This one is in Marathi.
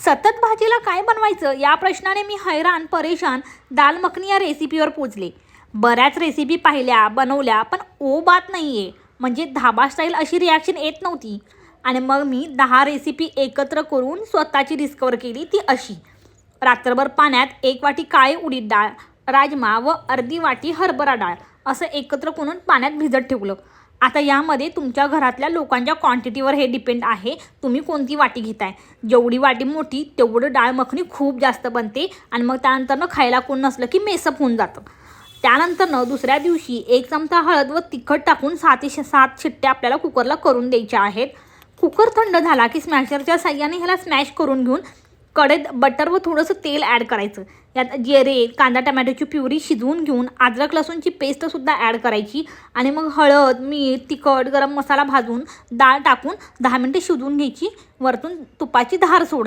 सतत भाजीला काय बनवायचं? या प्रश्नाने मी हैराण परेशान दाल मखनी या रेसिपीवर पोचले. बऱ्याच रेसिपी पाहिल्या बनवल्या पण ओ बात नाही आहे म्हणजे धाबा स्टाईल अशी रिॲक्शन येत नव्हती. आणि मग मी दहा रेसिपी एकत्र करून स्वतःची डिस्कवर केली ती अशी. रात्रभर पाण्यात एक वाटी काळे उडीद डाळ राजमा व अर्धी वाटी हरभरा डाळ असं एकत्र करून पाण्यात भिजत ठेवलं. आता यामध्ये तुमच्या घरातल्या लोकांच्या क्वांटिटीवर हे डिपेंड आहे. तुम्ही कोणती वाटी घेताय? जेवढी वाटी मोठी तेवढं डाळ मखनी खूप जास्त बनते आणि मग त्यानंतरनं खायला कोण नसलं की मेसअप होऊन जातं. त्यानंतरनं दुसऱ्या दिवशी एक चमचा हळद व तिखट टाकून सात सात शिट्ट्या आपल्याला कुकरला करून द्यायच्या आहेत. कुकर थंड झाला की स्मॅशरच्या साह्याने ह्याला स्मॅश करून घेऊन कडेत बटर व थोडंसं तेल ॲड करायचं. यात जिरे कांदा टमॅटोची प्युरी शिजवून घेऊन अद्रक लसूणची पेस्टसुद्धा ॲड करायची. आणि मग हळद मीठ तिखट गरम मसाला भाजून डाळ टाकून दहा मिनटं शिजवून घ्यायची. वरतून तुपाची धार सोडा